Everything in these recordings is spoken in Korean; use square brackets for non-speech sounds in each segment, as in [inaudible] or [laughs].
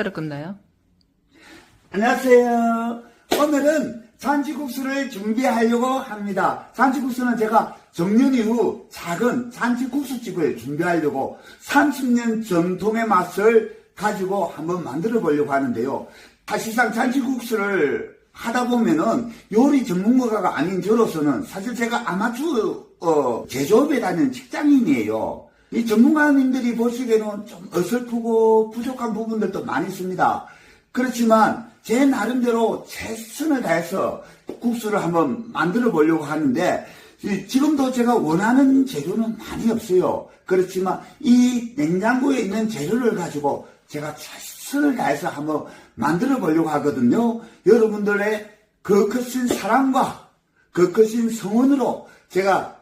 하루 끝나요? 안녕하세요. 오늘은 잔치국수를 준비하려고 합니다. 잔치국수는 제가 정년 이후 작은 잔치국수집을 준비하려고 30년 전통의 맛을 가지고 한번 만들어 보려고 하는데요. 사실상 잔치국수를 하다 보면은 요리 전문가가 아닌 저로서는 사실 제가 아마추어 어, 제조업에 다니는 직장인이에요. 이 전문가님들이 보시기에는 좀 어설프고 부족한 부분들도 많이 있습니다. 그렇지만 제 나름대로 최선을 다해서 국수를 한번 만들어 보려고 하는데 이- 지금도 제가 원하는 재료는 많이 없어요. 그렇지만 이 냉장고에 있는 재료를 가지고 제가 최선을 다해서 한번 만들어 보려고 하거든요. 여러분들의 그 크신 사랑과 그 크신 성원으로 제가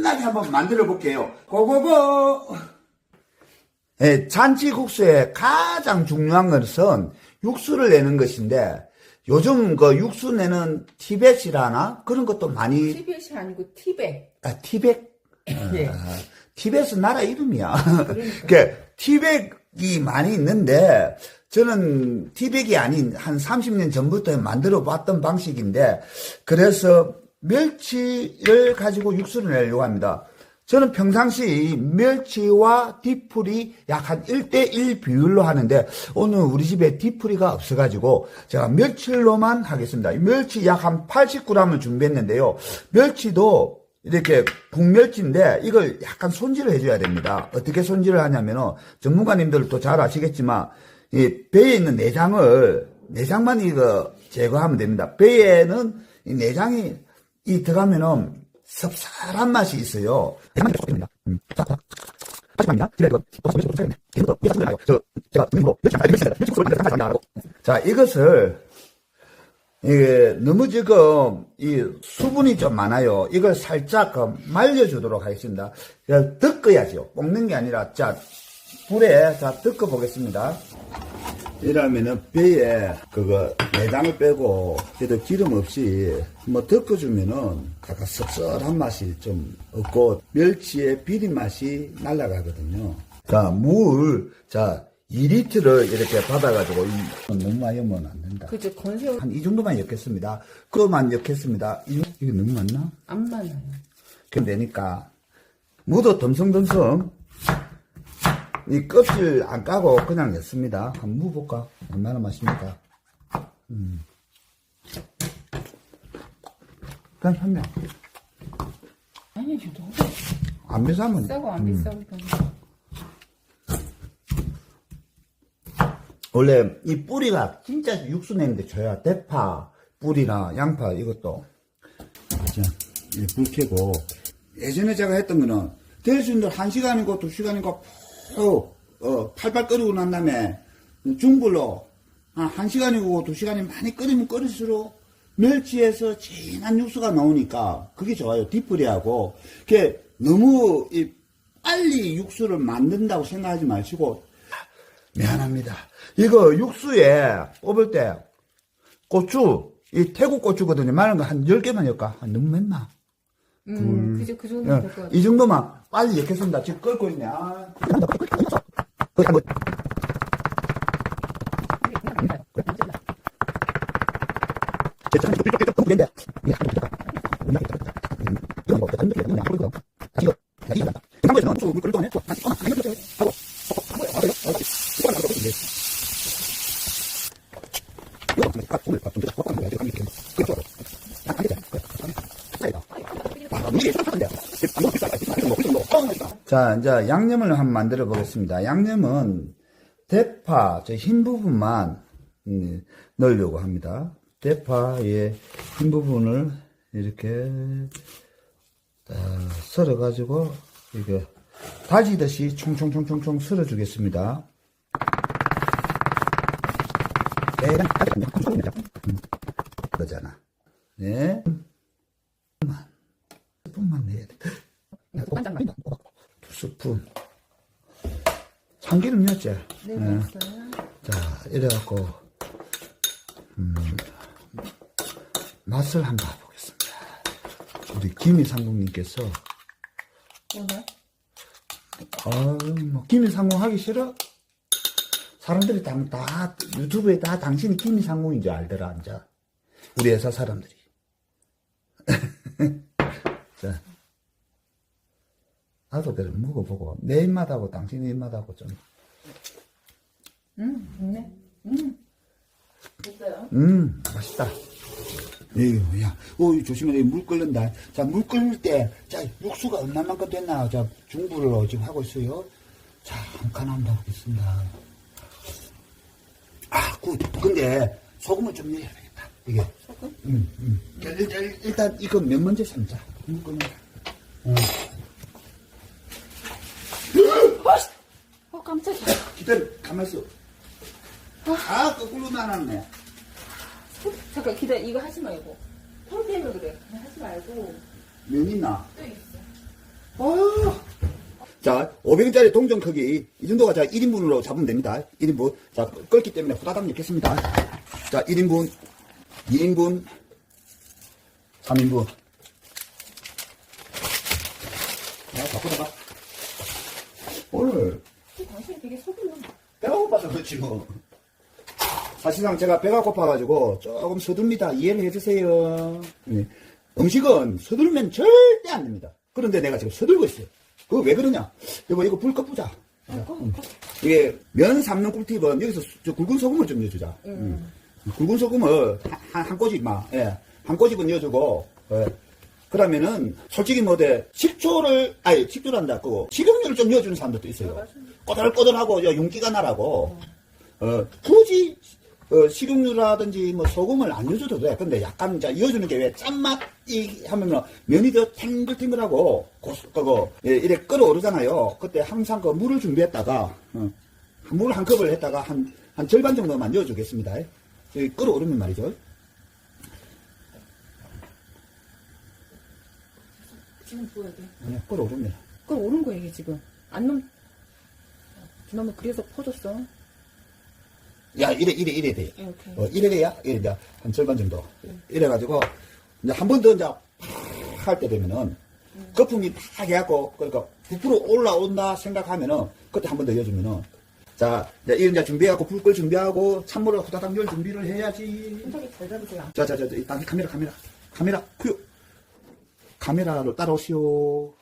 만나게 한번 만들어 볼게요. 고고고! 예, 잔치국수의 가장 중요한 것은 육수를 내는 것인데 요즘 그 육수 내는 티벳이라나 그런 것도 많이 티벳이 아니고 티벳. 아, 티벳 예. 아, 티벳은 나라 이름이야. 그 티백이 많이 있는데 저는 티백이 아닌 한 30년 전부터 만들어 봤던 방식인데 그래서 멸치를 가지고 육수를 내려고 합니다. 저는 평상시 멸치와 디풀이 약 한 1대1 비율로 하는데 오늘 우리 집에 디풀이가 없어가지고 제가 멸치로만 하겠습니다. 멸치 약 한 80g을 준비했는데요. 멸치도 이렇게 국멸치인데 이걸 약간 손질을 해줘야 됩니다. 어떻게 손질을 하냐면은 전문가님들도 잘 아시겠지만 이 배에 있는 내장을 내장만 이거 제거하면 됩니다. 배에는 이 내장이 이 들어가면은 섭섭한 맛이 있어요. 음. 자, 이것을 이게 너무 지금 이 수분이 좀 많아요. 이걸 살짝 그 말려주도록 하겠습니다. 덮어야죠. 볶는 게 아니라 자 불에 자 덮어 보겠습니다. 이러면은 배에 그거 내장을 빼고 그래도 기름 없이 뭐 덮어주면은 약간 씁쓸한 맛이 좀 없고 멸치의 비린 맛이 날아가거든요. 자, 물, 자, 2리터를 이렇게 받아가지고, 이, 너무 많이 하면 안 된다. 그죠 건새우 한 이 정도만 엮겠습니다. 그거만 엮겠습니다. 이, 이거 너무 많나? 안 많아요. 그럼 되니까, 무도 덤성덤성, 이 껍질 안 까고 그냥 냈습니다. 한번 무볼까? 얼마나 맛있습니까? 음. 그냥 한 명. 아니 너무 안 비싸면. 비싸고 안 음. 비싸고. 원래 이 뿌리가 진짜 육수 내는데 줘야 대파, 뿌리나 양파 이것도. 자, 이불 켜고. 예전에 제가 했던 거는 대수님들 한 시간이고 두 시간이고 푹, 어, 팔팔 끓이고 난 다음에 중불로 한, 한 시간이고 두 시간이 많이 끓이면 끓일수록 멸치에서 진한 육수가 나오니까 그게 좋아요. 뒷뿌리하고. 그게 너무 이 빨리 육수를 만든다고 생각하지 마시고 미안합니다. 이거 육수에 뽑을 때 고추, 이 태국 고추거든요. 많은 거한 10개만 엮까? 아, 너무 맵나? 음, 그죠 그 정도 예, 될것 같아요. 이 정도만 빨리 엮겠습니다. 지금 끓고 있네. 아. 거기 한번 자, 이제 양념을 한번 만들어 보겠습니다. 양념은 대파, 저 흰 부분만 음, 넣으려고 합니다. 대파의 흰 부분을 이렇게 딱 썰어가지고, 이게 다지듯이 총총총총총 썰어주겠습니다. 그러잖아. 네. 스푼만 내야 돼. 두 스푼. 참기름이었지? 네, 예. 맞어요. 자, 이래갖고, 음, 맛을 한번 봐보겠습니다. 우리 김희 상공님께서, 오늘 아, 뭐, 김희 상공 하기 싫어? 사람들이 다, 다 유튜브에 다 당신이 김상궁인 줄 알더라, 이제. 우리 회사 사람들이. [laughs] 자. 나도 그래 먹어보고 내 입맛하고 당신 입맛하고 좀 음, 좋네. 음. 됐어요. 음, 맛있다. 에휴, 야, 어, 조심해, 물 끓는다. 자, 물 끓을 때, 자, 육수가 얼마만큼 됐나, 자, 중불을 지금 하고 있어요. 자, 한 칸 한번 하겠습니다. 아, 굿. 근데, 소금을 좀 넣어야 되겠다, 이게. 소금? 음, 음. 자, 일단, 일단, 이거 면 먼저 삶자. 물 끓는 어. 어, 깜짝이야. 기다려, 가만 있어. 아, 거꾸로 나눴네. 잠깐 기다려. 이거 하지 말고. 털 때문에 그래. 그냥 하지 말고. 면 있나? 또 있어. 아. 자, 500원짜리 동전 크기, 이 정도가 자, 1인분으로 잡으면 됩니다. 1인분. 자, 끓기 때문에 후다닥 넣겠습니다. 자, 1인분, 2인분, 3인분. 자, 바꾸다가. 오늘 당신이 되게 소금을. 고파서 그렇지 뭐. 사실상 제가 배가 고파가지고 조금 서둡니다. 이해를 해주세요. 네. 음식은 서둘면 절대 안 됩니다. 그런데 내가 지금 서둘고 있어요. 그거 왜 그러냐? 여보, 이거 불 꺼보자. 음. 이게 면 삶는 꿀팁은 여기서 수- 저 굵은 소금을 좀 넣어주자. 음. 굵은 소금을 한, 한 꼬집만, 예. 한 꼬집은 넣어주고, 예. 그러면은, 솔직히 뭐돼, 식초를, 아니, 식초란다, 그거, 식용유를 좀 넣어주는 사람들도 있어요. 꼬들꼬들하고, 야, 윤기가 나라고. 어, 굳이, 어, 식용유라든지 뭐 소금을 안 넣어줘도 돼. 근데 약간 이제 이어주는 게 왜 짠맛이 하면은 면이 더 탱글탱글하고 고소, 그거, 예, 이래 끓어오르잖아요. 그때 항상 그 물을 준비했다가, 어, 물한 컵을 했다가 한, 한 절반 정도만 넣어주겠습니다. 예, 끓어오르면 말이죠. 지금 부어야 돼. 예, 끓어오릅니다. 그걸 오른 거야, 이게 지금. 안 넘, 너무 그래서 퍼졌어. 야, 이래, 이래, 이래 돼. 이렇게. 어, 이래 돼야, 이래 이제 한 절반 정도. 이래가지고, 이제 한 번 더 이제 할때 되면은, 거품이 팍 해갖고, 그러니까 부풀어 올라온다 생각하면은, 그때 한 번더 넣어주면은, 자, 이제 이런 이제 준비하고, 불 끌 준비하고, 찬물을 후다닥 열 준비를 해야지. 손톱이 잘 잡으세요. 자, 자, 자, 자, 일단 카메라, 카메라. 카메라, 큐. 카메라로 따라오시오.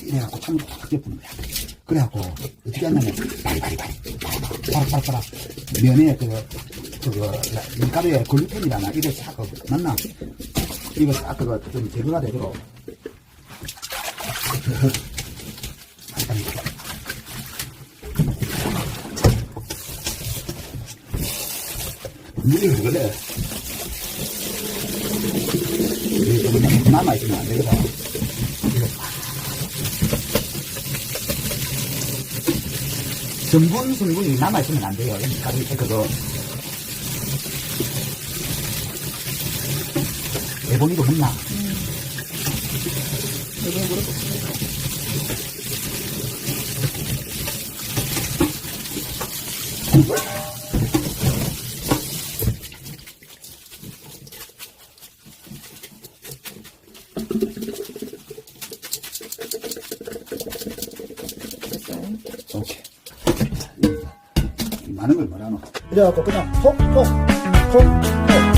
이래갖고 찬물을 탁 덮는 거야. 그래갖고, 어떻게 하냐면, 바리바리바리, 바락바락바락, 면에 그, 그거, 밀가루에 글루텐이라나, 이래 싹, 그, 맞나? 이거 싹, 그거, 좀 제거가 되도록. 빨리빨리. 물이? 이게 좀 그냥 남아있으면 안 되겠다. 전분 성분이 남아있으면 안 돼요. 가루 체크도. 대본이도 혼나. 이거 물어볼게요. 됐어요. 오케이. 이래갖고 그냥 톡, 톡, 톡, 톡.